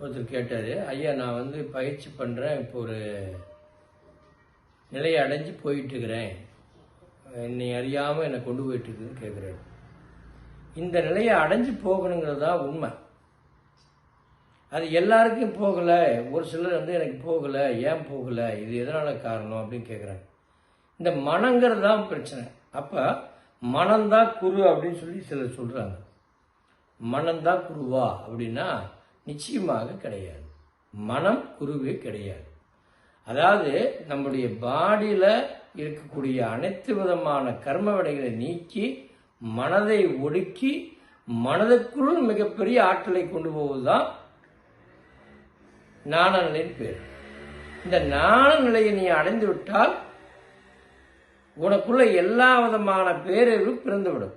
ஒருத்தர் கேட்டார் ஐயா நான் வந்து பயிற்சி பண்ணுறேன் இப்போ ஒரு நிலையை அடைஞ்சு போயிட்டு இருக்கிறேன் என்னை அறியாமல் என்னை கொண்டு போயிட்டு இருக்குதுன்னு கேட்குறாரு. இந்த நிலையை அடைஞ்சு போகணுங்கிறது தான் உண்மை. அது எல்லாருக்கும் போகலை. ஒரு சிலர் வந்து எனக்கு போகலை ஏன் போகலை இது எதனால் காரணம் அப்படின்னு கேட்குறாங்க. இந்த மனங்கிறது தான் பிரச்சனை. அப்போ மனம்தான் குரு அப்படின்னு சொல்லி சிலர் சொல்கிறாங்க மனம்தான் குருவா அப்படின்னா நிச்சயமாக கிடையாது. மனம் குருவே கிடையாது. அதாவது நம்முடைய பாடியில் இருக்கக்கூடிய அனைத்து விதமான கர்ம விடைகளை நீக்கி மனதை ஒடுக்கி மனதுக்குள் மிகப்பெரிய ஆற்றலை கொண்டு போவதுதான் நாண ஞான நிலையின் பேர். இந்த ஞான நிலையை நீ அடைந்து விட்டால் உனக்குள்ள எல்லா விதமான பேரறிவு பிறந்துவிடும்.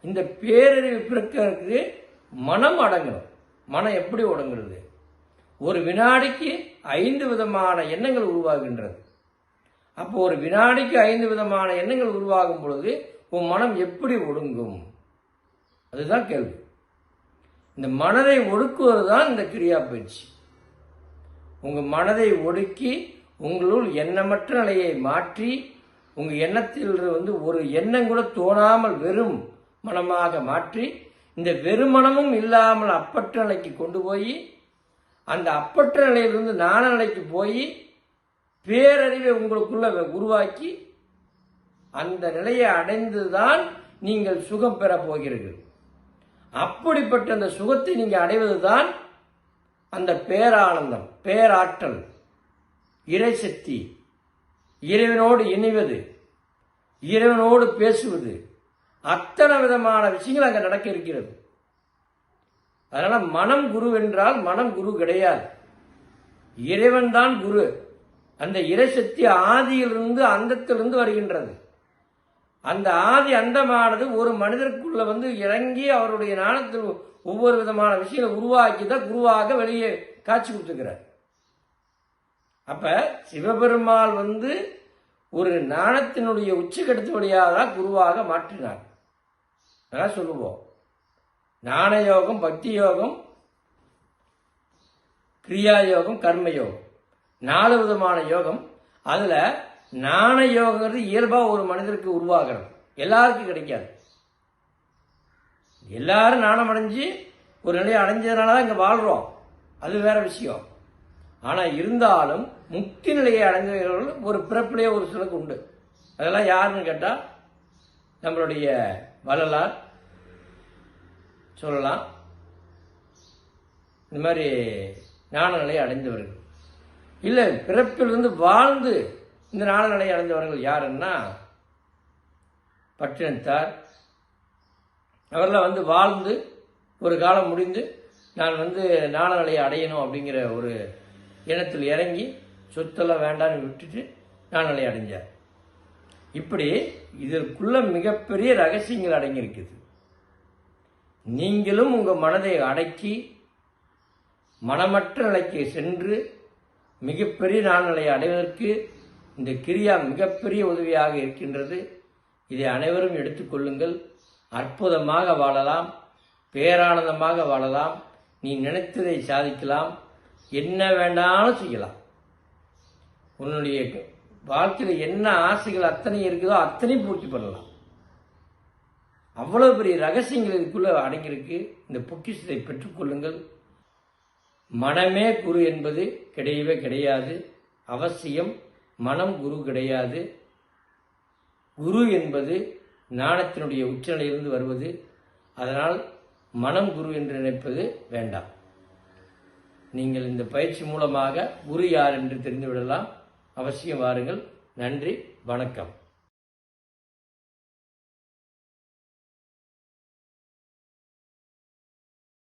இந்த பேரறிவு பிறக்கிறதுக்கு மனம் அடங்கணும். மனம் எப்படி ஒடுங்கிறது? ஒரு வினாடிக்கு ஐந்து விதமான எண்ணங்கள் உருவாகின்றது. அப்போ ஒரு வினாடிக்கு ஐந்து விதமான எண்ணங்கள் உருவாகும் பொழுது உன் மனம் எப்படி ஒடுங்கும்? அதுதான் கேள்வி. இந்த மனதை ஒடுக்குவது தான் இந்த கிரியா பயிற்சி உங்கள் மனதை ஒடுக்கி உங்களுள் எண்ணமற்ற நிலையை மாற்றி உங்கள் எண்ணத்தில் வந்து ஒரு எண்ணம் கூட தோணாமல் வெறும் மனமாக மாற்றி இந்த வெறுமனமும் இல்லாமல் அப்பற்ற நிலைக்கு கொண்டு போய் அந்த அப்பற்ற நிலையிலிருந்து நாண நிலைக்கு போய் பேரறிவை உங்களுக்குள்ள உருவாக்கி அந்த நிலையை அடைந்துதான் நீங்கள் சுகம் பெறப் போகிறீர்கள். அப்படிப்பட்ட அந்த சுகத்தை நீங்கள் அடைவதுதான் அந்த பேரானந்தம் பேராற்றல் இறைசக்தி. இறைவனோடு இணைவது இறைவனோடு பேசுவது. அத்தனை விதமான விஷயங்கள் அங்கே நடக்க இருக்கிறது. அதனால் மனம் குரு என்றால் மனம் குரு கிடையாது. இறைவன் தான் குரு. அந்த இறைசக்தி ஆதியிலிருந்து அந்தத்திலிருந்து வருகின்றது. அந்த ஆதி அந்தமானது ஒரு மனிதருக்குள்ள வந்து இறங்கி அவருடைய ஞானத்தில் ஒவ்வொரு விதமான விஷயங்களை உருவாக்கி தான் குருவாக வெளியே காட்சி கொடுத்துக்கிறார் அப்ப சிவபெருமாள் வந்து ஒரு ஞானத்தினுடைய உச்சக்கட்டத்து வழியாக தான் குருவாக மாற்றினார். அதான் சொல்லுவோம். ஞான யோகம் பக்தி யோகம் கிரியா யோகம் கர்ம யோகம் நாலு விதமான யோகம். அதில் ஞான யோகங்கிறது இயல்பாக ஒரு மனிதருக்கு உருவாகிறது எல்லாருக்கும் கிடைக்காது. எல்லாரும் நாணம் அடைஞ்சு ஒரு நிலையை அடைஞ்சதுனால தான் இங்கே வாழ்கிறோம் அது வேற விஷயம். ஆனால் இருந்தாலும் முக்தி நிலையை அடைஞ்சவர்கள் ஒரு பிறப்பிலேயே ஒரு சிலருக்கு உண்டு. அதெல்லாம் யாருன்னு கேட்டால் நம்மளுடைய வள்ளலார் சொல்லலாம். இந்த மாதிரி ஞான நிலையை அடைந்தவர்கள். இல்லை பிறப்பிலிருந்து வாழ்ந்து இந்த ஞான நிலையை அடைந்தவர்கள் யாருன்னா பட்டினத்தார் அவரெல்லாம் வந்து வாழ்ந்து ஒரு காலம் முடிந்து நான் வந்து ஞான நிலையை அடையணும் அப்படிங்கிற ஒரு இனத்தில் இறங்கி சொத்தெல்லாம் வேண்டாம்னு விட்டுட்டு ஞான நிலையை அடைஞ்சார். இப்படி இதற்குள்ள மிகப்பெரிய ரகசியங்கள் அடங்கியிருக்குது. நீங்களும் உங்கள் மனதை அடக்கி மனமற்ற நிலைக்கு சென்று மிகப்பெரிய நாள்நிலையை அடைவதற்கு இந்த கிரியா மிகப்பெரிய உதவியாக இருக்கின்றது. இதை அனைவரும் எடுத்துக்கொள்ளுங்கள் அற்புதமாக வாழலாம். பேரானந்தமாக வாழலாம். நீ நினைத்ததை சாதிக்கலாம். என்ன வேண்டாலும் செய்யலாம். உன்னுடைய வாழ்க்கையில் என்ன ஆசைகள் அத்தனை இருக்குதோ அத்தனை பூர்த்தி பண்ணலாம். அவ்வளவு பெரிய ரகசியங்கள் இதுக்குள்ள அடங்கியிருக்கு. இந்த பொக்கிஷத்தை பெற்றுக்கொள்ளுங்கள் மனமே குரு என்பது கிடையவே கிடையாது. அவசியம் மனம் குரு கிடையாது. குரு என்பது ஞானத்தினுடைய உச்சநிலையிலிருந்து வருவது. அதனால் மனம் குரு என்று நினைப்பது வேண்டாம். நீங்கள் இந்த பயிற்சி மூலமாக குரு யார் என்று தெரிந்துவிடலாம் அவசியம் வாருங்கள். நன்றி. வணக்கம்.